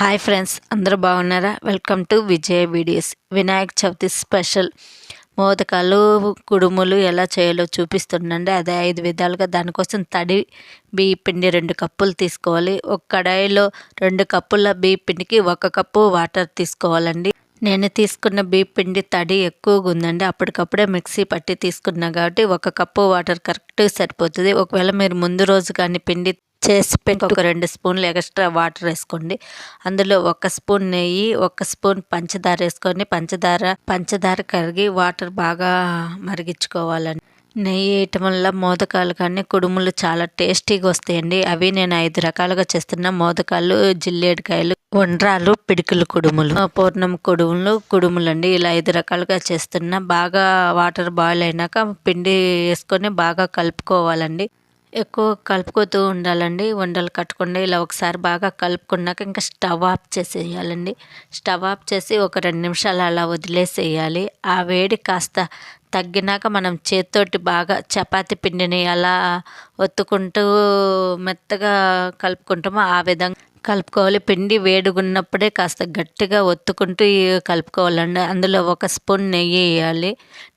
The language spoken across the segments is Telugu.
హాయ్ ఫ్రెండ్స్ అందరూ బాగున్నారా? Welcome to Vijaya videos. Vinayaka Chavithi special. మోదకాలు కుడుములు ఎలా చేయాలో చూపిస్తుండండి. అదే ఐదు విధాలుగా దానికోసం తడి బియ్య పిండి రెండు కప్పులు తీసుకోవాలి. ఒక కడాయిలో రెండు కప్పుల బియ్య పిండికి ఒక కప్పు వాటర్ తీసుకోవాలండి. నేను తీసుకున్న బియ్య పిండి తడి ఎక్కువగా ఉందండి. అప్పటికప్పుడే మిక్సీ పట్టి తీసుకున్నా కాబట్టి ఒక కప్పు వాటర్ కరెక్ట్ సరిపోతుంది. ఒకవేళ మీరు ముందు రోజు కానీ పిండి చేసి పెట్టి ఒక రెండు స్పూన్లు ఎక్స్ట్రా వాటర్ వేసుకోండి. అందులో ఒక స్పూన్ నెయ్యి ఒక స్పూన్ పంచదార వేసుకొని పంచదార పంచదార కరిగి వాటర్ బాగా మరిగించుకోవాలండి. నెయ్యి వేయటం వల్ల మోదకాలు కానీ కుడుములు చాలా టేస్టీగా వస్తాయండి. అవి నేను ఐదు రకాలుగా చేస్తున్న. మోదకాలు జిల్లేడికాయలు వండ్రాలు పిడికిలు కుడుములు పూర్ణం కుడుములు కుడుములు అండి ఇలా ఐదు రకాలుగా చేస్తున్న. బాగా వాటర్ బాయిల్ అయినాక పిండి వేసుకొని బాగా కలుపుకోవాలండి. ఎక్కువ కలుపుకోతూ ఉండాలండి. వండలు కట్టకుండా ఇలా ఒకసారి బాగా కలుపుకున్నాక ఇంకా స్టవ్ ఆఫ్ చేసేయాలండి. స్టవ్ ఆఫ్ చేసి ఒక రెండు నిమిషాలు అలా వదిలేసేయాలి. ఆ వేడి కాస్త తగ్గినాక మనం చేత్తోటి బాగా చపాతి పిండిని అలా ఒత్తుకుంటూ మెత్తగా కలుపుకుంటామో ఆ విధంగా కలుపుకోవాలి. పిండి వేడుగున్నప్పుడే కాస్త గట్టిగా ఒత్తుకుంటూ కలుపుకోవాలండి. అందులో ఒక స్పూన్ నెయ్యి వేయాలి.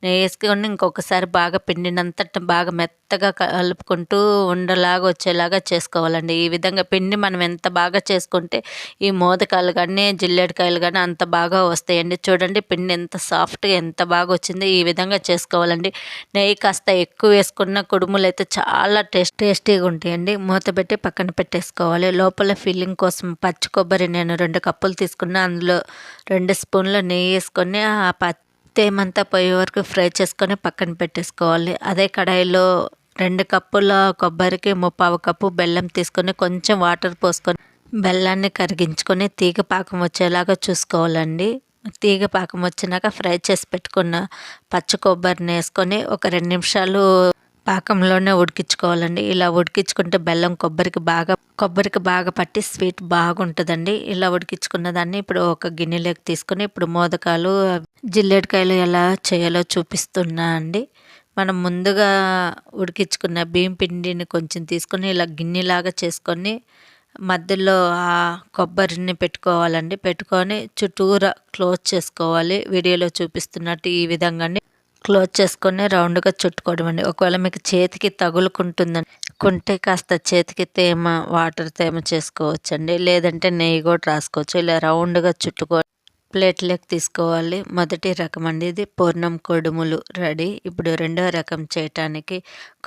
నెయ్యి వేసుకొని ఇంకొకసారి బాగా పిండినంత బాగా మెత్తగా కలుపుకుంటూ ఉండలాగా వచ్చేలాగా చేసుకోవాలండి. ఈ విధంగా పిండి మనం ఎంత బాగా చేసుకుంటే ఈ మోదకాయలు కానీ జిల్లేడికాయలు కానీ అంత బాగా వస్తాయండి. చూడండి పిండి ఎంత సాఫ్ట్గా ఎంత బాగా వచ్చింది ఈ విధంగా చేసుకోవాలండి. నెయ్యి కాస్త ఎక్కువ వేసుకున్న కుడుములు అయితే చాలా టేస్ట్ టేస్టీగా ఉంటాయండి. మూత పెట్టి పక్కన పెట్టేసుకోవాలి. లోపల ఫిల్లింగ్ కోసం పచ్చి కొబ్బరి నేను రెండు కప్పులు తీసుకున్న అందులో రెండు స్పూన్లు నెయ్యి వేసుకొని ఆ పత్తేమంతా పోయే వరకు ఫ్రై చేసుకొని పక్కన పెట్టేసుకోవాలి. అదే కడాయిలో రెండు కప్పుల కొబ్బరికి ముప్పావు కప్పు బెల్లం తీసుకొని కొంచెం వాటర్ పోసుకొని బెల్లాన్ని కరిగించుకొని తీగ పాకం వచ్చేలాగా చూసుకోవాలండి. తీగ పాకం వచ్చినాక ఫ్రై చేసి పెట్టుకున్న పచ్చి కొబ్బరిని వేసుకొని ఒక రెండు నిమిషాలు పాకంలోనే ఉడికించుకోవాలండి. ఇలా ఉడికించుకుంటే బెల్లం కొబ్బరికి బాగా కొబ్బరికి బాగా పట్టి స్వీట్ బాగుంటుందండి. ఇలా ఉడికించుకున్న దాన్ని ఇప్పుడు ఒక గిన్నెలోకి తీసుకుని ఇప్పుడు మోదకాలు జిల్లేడికాయలు ఎలా చేయాలో చూపిస్తున్నా అండి. మనం ముందుగా ఉడికించుకున్న బియ్యం పిండిని కొంచెం తీసుకొని ఇలా గిన్నెలాగా చేసుకొని మధ్యలో ఆ కొబ్బరిని పెట్టుకోవాలండి. పెట్టుకొని చుట్టూరా క్లోజ్ చేసుకోవాలి. వీడియోలో చూపిస్తున్నట్టు ఈ విధంగా క్లోజ్ చేసుకొని రౌండ్గా చుట్టుకోవడం అండి. ఒకవేళ మీకు చేతికి తగులుకుంటుందని కుంటే కాస్త చేతికి తేమ వాటర్ తేమ చేసుకోవచ్చండి. లేదంటే నెయ్యి కూడా రాసుకోవచ్చు. ఇలా రౌండ్గా చుట్టుకో ప్లేట్లోకి తీసుకోవాలి. మొదటి రకం అండి ఇది. పూర్ణం కొడుములు రెడీ. ఇప్పుడు రెండో రకం చేయటానికి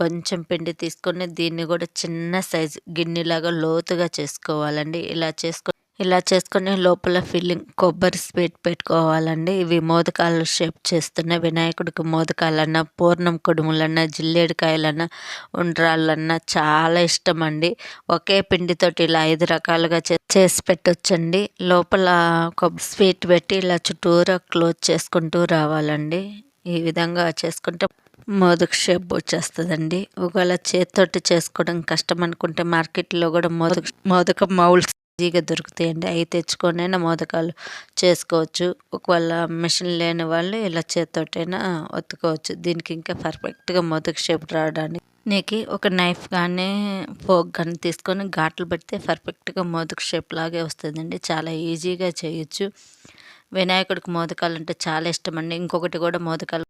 కొంచెం పిండి తీసుకొని దీన్ని కూడా చిన్న సైజు గిన్నెలాగా లోతుగా చేసుకోవాలండి. ఇలా చేసుకో ఇలా చేసుకుని లోపల ఫిల్లింగ్ కొబ్బరి స్వీట్ పెట్టుకోవాలండి. ఇవి మోదకాలు షేప్ చేస్తున్న వినాయకుడికి మోదకాలన్నా పూర్ణం కుడుములన్నా జిల్లేడికాయలన్నా ఉండ్రాళ్ళన్నా చాలా ఇష్టం అండి ఒకే పిండితోటి ఇలా ఐదు రకాలుగా చేసి పెట్టొచ్చండి. లోపల కొబ్బరి స్వీట్ పెట్టి ఇలా చుట్టూరా క్లోజ్ చేసుకుంటూ రావాలండి. ఈ విధంగా చేసుకుంటే మోదక షేప్ వచ్చేస్తుందండి. ఒకవేళ చేతితోటి చేసుకోవడం కష్టం అనుకుంటే మార్కెట్లో కూడా మోదక మోదక మౌల్స్ ఈజీగా దొరుకుతాయండి. అవి తెచ్చుకొనైనా మోదకాలు చేసుకోవచ్చు. ఒకవేళ మిషన్ లేని వాళ్ళు ఇలా చేత్తోటైనా ఒత్తుకోవచ్చు. దీనికి ఇంకా పర్ఫెక్ట్గా మోదక షేప్ రావడానికి. నీకు ఒక నైఫ్ కానీ ఫోక్ కానీ తీసుకొని ఘాట్లు పెడితే పర్ఫెక్ట్గా మోదక షేప్ లాగే వస్తుందండి. చాలా ఈజీగా చేయొచ్చు. వినాయకుడికి మోదకాలు అంటే చాలా ఇష్టం అండి ఇంకొకటి కూడా మోదకాలు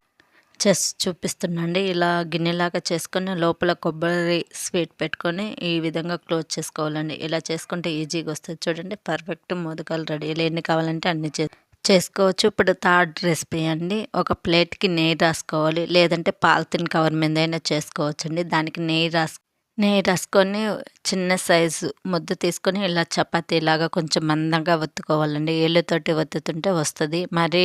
చెస్ చూపిస్తున్నాండి ఇలా గిన్నెలాగా చేసుకొని లోపల కొబ్బరి స్వీట్ పెట్టుకొని ఈ విధంగా క్లోజ్ చేసుకోవాలండి. ఇలా చేసుకుంటే ఈజీగా వస్తుంది. చూడండి పర్ఫెక్ట్ మోదకాలు రెడీ. ఇలా ఎన్ని కావాలంటే అన్ని చే చేసుకోవచ్చు. ఇప్పుడు థర్డ్ రెసిపీ అండి. ఒక ప్లేట్కి నెయ్యి రాసుకోవాలి. లేదంటే పాలిథిన్ కవర్ మీద అయినా చేసుకోవచ్చండి. దానికి నెయ్యి రాసు నెయ్యి రాసుకొని చిన్న సైజు ముద్ద తీసుకొని ఇలా చపాతీలాగా కొంచెం మందంగా ఒత్తుకోవాలండి. ఏళ్ళతోటి ఒత్తుతుంటే వస్తుంది. మరీ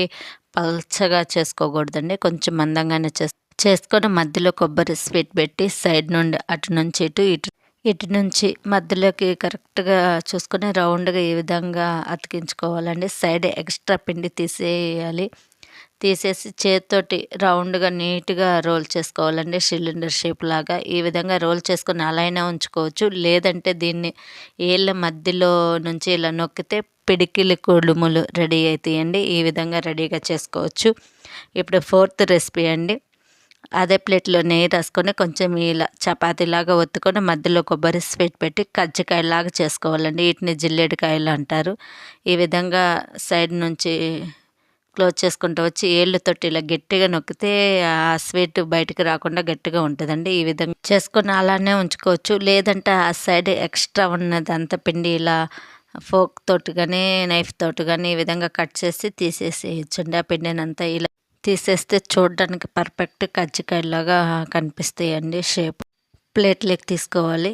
పల్చగా చేసుకోకూడదండి. కొంచెం మందంగానే చేస్ చేసుకొని మధ్యలో కొబ్బరి స్వీట్ పెట్టి సైడ్ నుండి అటు నుంచి ఇటు ఇటు ఇటు నుంచి మధ్యలోకి కరెక్ట్గా చూసుకొని రౌండ్గా ఈ విధంగా అతికించుకోవాలండి. సైడ్ ఎక్స్ట్రా పిండి తీసేయాలి. తీసేసి చేతితోటి రౌండ్గా నీట్గా రోల్ చేసుకోవాలండి. సిలిండర్ షేప్ లాగా ఈ విధంగా రోల్ చేసుకొని అలా అయినా ఉంచుకోవచ్చు. లేదంటే దీన్ని ఏళ్ళ మధ్యలో నుంచి ఇలా నొక్కితే పిడికిలి కుడుములు రెడీ అవుతాయండి ఈ విధంగా రెడీగా చేసుకోవచ్చు. ఇప్పుడు ఫోర్త్ రెసిపీ అండి. అదే ప్లేట్లో నెయ్యి రాసుకొని కొంచెం ఇలా చపాతీలాగా ఒత్తుకొని మధ్యలో కొబ్బరి స్వీట్ పెట్టి కజ్జికాయలాగా చేసుకోవాలండి. వీటిని జిల్లేడికాయలు అంటారు. ఈ విధంగా సైడ్ నుంచి క్లోజ్ చేసుకుంటూ వచ్చి ఏళ్ళతోటి ఇలా గట్టిగా నొక్కితే ఆ స్వీట్ బయటకు రాకుండా గట్టిగా ఉంటుందండి. ఈ విధంగా చేసుకొని అలానే ఉంచుకోవచ్చు. లేదంటే ఆ సైడ్ ఎక్స్ట్రా ఉన్నది అంత పిండి ఇలా ఫోక్ తోటి కానీ నైఫ్ తోటి కానీ ఈ విధంగా కట్ చేసి తీసేసేయచ్చండి. ఆ పిండినంతా ఇలా తీసేస్తే చూడడానికి పర్ఫెక్ట్ కజ్జికాయలాగా కనిపిస్తాయండి. షేప్ ప్లేట్లోకి తీసుకోవాలి.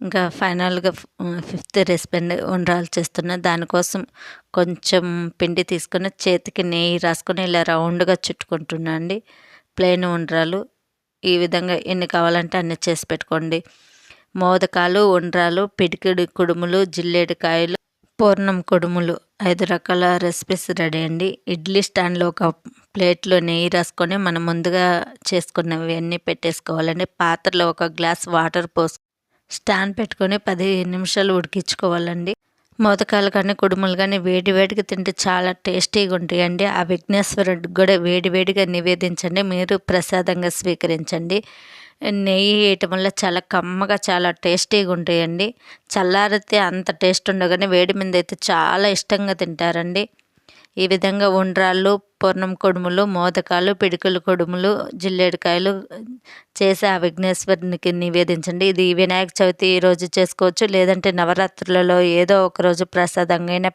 ఇంకా ఫైనల్గా ఫిఫ్త్ రెసిపీ ఉండ్రాలు చేస్తున్నా దానికోసం కొంచెం పిండి తీసుకొని చేతికి నెయ్యి రాసుకొని ఇలా రౌండ్గా చుట్టుకుంటున్నా అండి. ప్లెయిన్ ఉండ్రాలు ఈ విధంగా ఎన్ని కావాలంటే అన్ని చేసి పెట్టుకోండి. మోదకాలు ఉండ్రాలు పిడికిడి కుడుములు జిల్లేడికాయలు పూర్ణం కుడుములు ఐదు రకాల రెసిపీస్ రెడీ అండి. ఇడ్లీ స్టాండ్లో ఒక ప్లేట్లో నెయ్యి రాసుకొని మనం ముందుగా చేసుకున్నవి అన్నీ పెట్టేసుకోవాలండి. పాత్రలో ఒక గ్లాస్ వాటర్ పోసుకొని స్టాండ్ పెట్టుకొని పది నిమిషాలు ఉడికించుకోవాలండి. మోదకాలు కానీ కుడుములు కానీ వేడి వేడిగా తింటే చాలా టేస్టీగా ఉంటాయండి. ఆ విఘ్నేశ్వరుడికి కూడా వేడి వేడిగా నివేదించండి. మీరు ప్రసాదంగా స్వీకరించండి. నెయ్యి వేయటం వల్ల చాలా కమ్మగా చాలా టేస్టీగా ఉంటాయండి. చల్లారితే అంత టేస్ట్ ఉండవు కానీ వేడి మీద అయితే చాలా ఇష్టంగా తింటారండి. ఈ విధంగా ఉండ్రాళ్ళు పూర్ణం కొడుములు మోదకాలు పిడికలు కొడుములు జిల్లేడికాయలు చేసి ఆ విఘ్నేశ్వరునికి నివేదించండి. ఇది వినాయక చవితి రోజు చేసుకోవచ్చు. లేదంటే నవరాత్రులలో ఏదో ఒక రోజు ప్రసాదంగా అయినా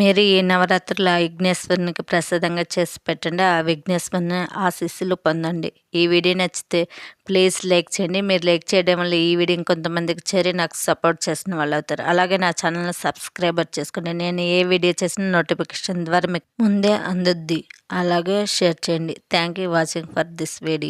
మీరు ఈ నవరాత్రుల విఘ్నేశ్వరునికి ప్రసాదంగా చేసి పెట్టండి. ఆ విఘ్నేశ్వరుని ఆశీస్సులు పొందండి. ఈ వీడియో నచ్చితే ప్లీజ్ లైక్ చేయండి. మీరు లైక్ చేయడం వల్ల ఈ వీడియో ఇంకొంతమందికి చేరి నాకు సపోర్ట్ చేసిన వాళ్ళు అవుతారు. అలాగే నా ఛానల్ని సబ్స్క్రైబర్ చేసుకోండి. నేను ఏ వీడియో చేసిన నోటిఫికేషన్ ద్వారా మీకు ముందే అందుద్ది. అలాగే షేర్ చేయండి. Thank you watching for this video.